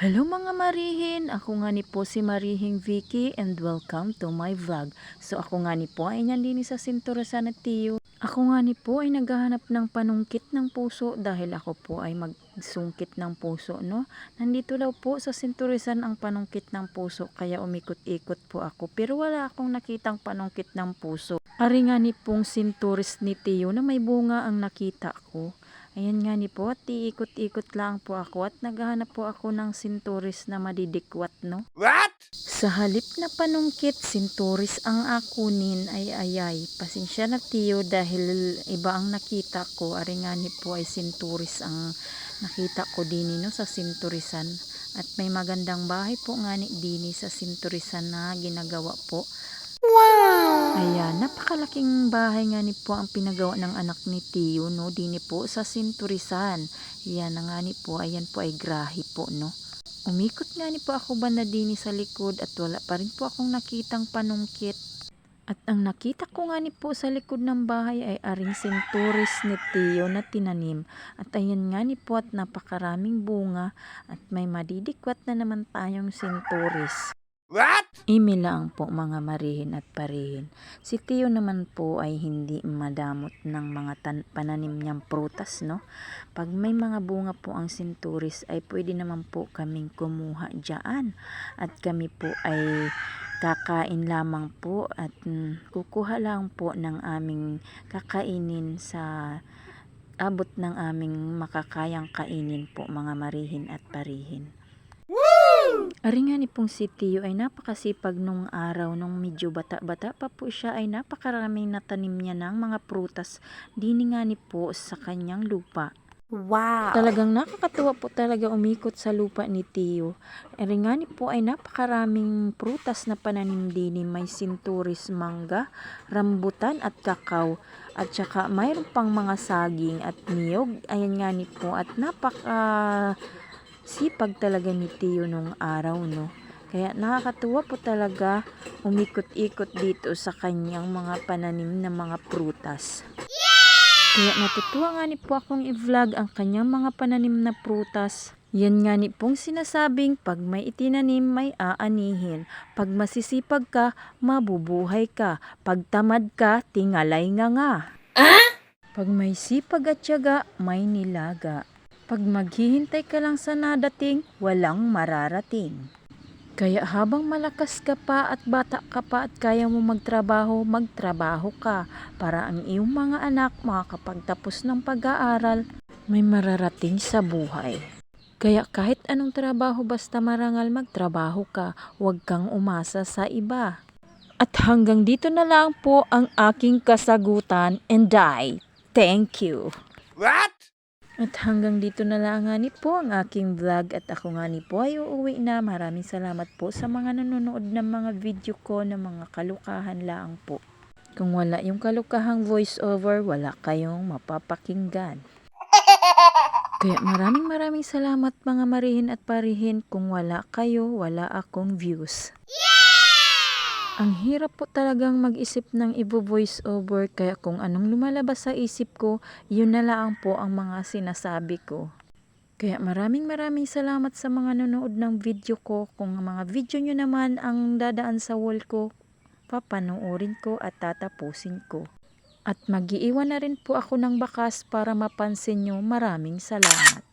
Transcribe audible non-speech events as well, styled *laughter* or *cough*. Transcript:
Hello mga Marihin! Ako nga ni po si Marihing Vicky and welcome to my vlog. So ako nga ni po ay nandini sa Sinturesan at Tiyo. Ako nga ni po ay naghahanap ng panungkit ng puso dahil ako po ay magsungkit ng puso, no? Nandito daw po sa Sinturesan ang panungkit ng puso kaya umikot-ikot po ako pero wala akong nakitang panungkit ng puso. Ari nga ni pong Sinturis ni Tiyo na may bunga ang nakita ko. Ayan nga ni po, at iikot-ikot lang po ako at naghahanap po ako ng sinturis na madidikwat, no? What? Sa halip na panungkit, sinturis ang akunin ay ayay. Pasensya na tiyo dahil iba ang nakita ko. Ari nga ni po ay sinturis ang nakita ko dini no, sa sinturisan. At may magandang bahay po nga ni dini sa sinturisan na ginagawa po. Ayan, napakalaking bahay nga ni po ang pinagawa ng anak ni Tiyo, no? Dini po sa Sinturisan. Yan na nga ni po, ayan po ay grahe po, no? Umikot nga ni po ako banda dini sa likod at wala pa rin po akong nakitang panungkit. At ang nakita ko nga ni po sa likod ng bahay ay aring sinturis ni Tiyo na tinanim. At ayan nga ni po at napakaraming bunga at may madidikwat na naman tayong sinturis. What? Imi lang po mga marihin at parihin. Si Tio naman po ay hindi madamot ng mga tan- pananim niyang prutas, no? Pag may mga bunga po ang sinturis ay pwede naman po kaming kumuha dyan. At kami po ay kakain lamang po at mm, kukuha lang po ng aming kakainin sa abot ng aming makakayang kainin po mga marihin at parihin. Ari nga ni pong si Tio ay napakasipag nung araw nung medyo bata-bata pa po siya ay napakaraming natanim niya ng mga prutas dini nga ni po sa kanyang lupa. Wow. Talagang nakakatuwa po talaga umikot sa lupa ni Tio. Ari nga ni po ay napakaraming prutas na pananim dini may sinturis mangga, rambutan at kakao. At saka mayroon pang mga saging at niyog. Ayan nga ni po at napaka sipag talaga ni Tio nung araw, no? Kaya nakakatuwa po talaga umikot-ikot dito sa kanyang mga pananim na mga prutas. Kaya natutuwa nga ni po akong i-vlog ang kanyang mga pananim na prutas. Yan nga ni pong sinasabing pag may itinanim may aanihin. Pag masisipag ka, mabubuhay ka. Pag tamad ka, tingalay nga nga. Pag may sipag at tiyaga, may nilaga. Pag maghihintay ka lang sa nadating, walang mararating. Kaya habang malakas ka pa at bata ka pa at kaya mo magtrabaho, magtrabaho ka para ang iyong mga anak makakapagtapos ng pag-aaral, may mararating sa buhay. Kaya kahit anong trabaho basta marangal magtrabaho ka, huwag kang umasa sa iba. At hanggang dito na lang po ang aking kasagutan and I thank you. What? At hanggang dito na lang nga ni po ang aking vlog at ako nga ni po ay uuwi na. Maraming salamat po sa mga nanonood ng mga video ko ng mga kalukahan lang po. Kung wala yung kalukahang voice over, wala kayong mapapakinggan. *laughs* Kaya maraming maraming salamat mga marihin at parihin. Kung wala kayo, wala akong views. Ang hirap po talagang mag-isip ng ibo-voice over kaya kung anong lumalabas sa isip ko, yun na lang po ang mga sinasabi ko. Kaya maraming maraming salamat sa mga nanonood ng video ko. Kung mga video nyo naman ang dadaan sa wall ko, papanoorin ko at tatapusin ko. At magiiwan na rin po ako ng bakas para mapansin nyo. Maraming salamat.